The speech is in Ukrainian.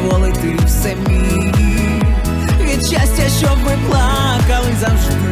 дозволити в самі від щастя, щоб ми плакали завжди.